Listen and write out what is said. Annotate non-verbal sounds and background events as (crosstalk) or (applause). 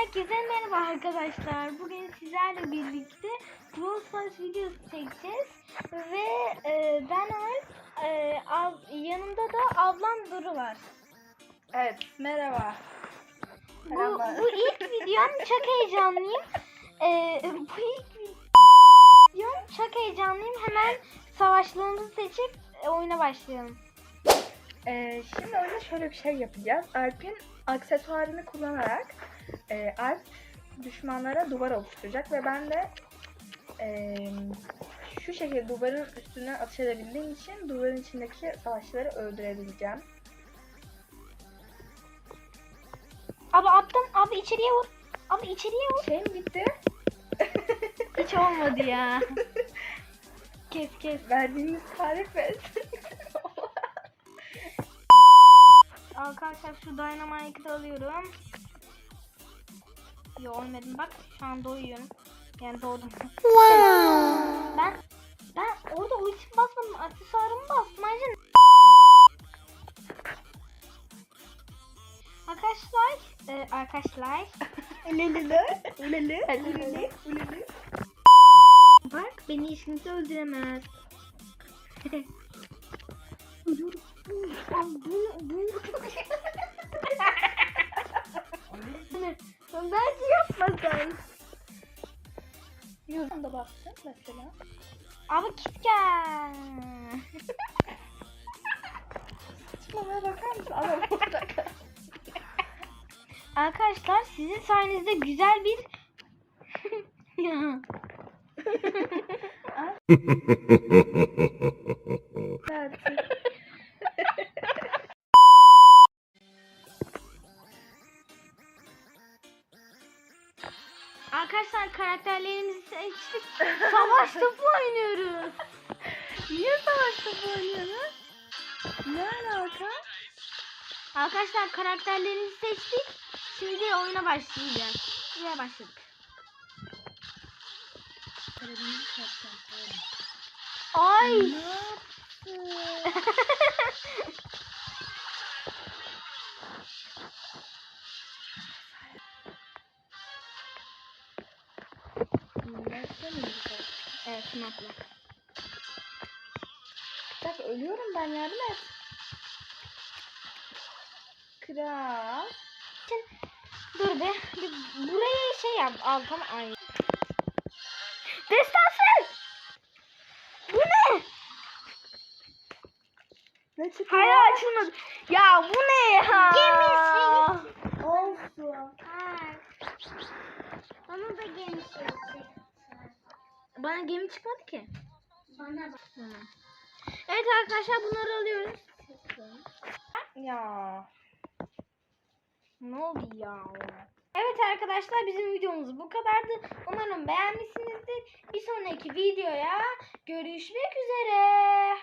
Herkese merhaba arkadaşlar. Bugün sizlerle birlikte Brawl Stars videosu çekeceğiz. Ve e, ben Alp, e, ab- yanımda da ablam Duru var. Evet, merhaba. Bu, Merhaba. bu ilk videom çok heyecanlıyım. E, bu ilk videom çok heyecanlıyım. Hemen savaşlarımızı seçip e, oyuna başlayalım. Ee, şimdi oyunda şöyle bir şey yapacağız. Alp'in aksesuarını kullanarak e, Alp düşmanlara duvar oluşturacak ve ben de e, şu şekilde duvarın üstüne atış edebildiğim için duvarın içindeki savaşçıları öldürebileceğim. Abi attım. Abi içeriye vur. Abi içeriye vur. Şey mi bitti? (laughs) Hiç olmadı ya. (laughs) Kes kes. Verdiğiniz tarif et. Arkadaşlar şu Dynamite'ı alıyorum. Yo olmadım bak şu an doyuyorum. Yani doğdum. ben ben orada ulti basmadım. Aksesuarımı bastım. Ayrıca Arkadaşlar, e, arkadaşlar. Ulelele, ulele, ulele, ulele. Bak beni işinizi öldüremez. Ölüyorum. Al bunu bunu. De bastın mesela. Abi gel. Saçmalığa bakar mısın? Adam orada kal. Arkadaşlar sizin sayenizde güzel bir (laughs) (laughs) Arkadaşlar karakterlerimizi seçtik. Savaş topu oynuyoruz. Niye savaş topu oynuyoruz? Ne alaka? Arkadaşlar karakterlerimizi seçtik. Şimdi oyuna başlayacağız. Buraya başladık. Ay. Ne yaptın? (laughs) evet Snap'la. Bir dakika ölüyorum ben yardım et. Kral. Dur be. Bir buraya şey yap. Al tamam. Ay. Destansı. Bu ne? Ne çıktı? Hala açılmadı. Ya bu ne ya? Olsun. Bana gemi çıkmadı ki. Bana bak. Evet arkadaşlar bunları alıyoruz. Ya. Ne oldu ya? Evet arkadaşlar bizim videomuz bu kadardı. Umarım beğenmişsinizdir. Bir sonraki videoya görüşmek üzere.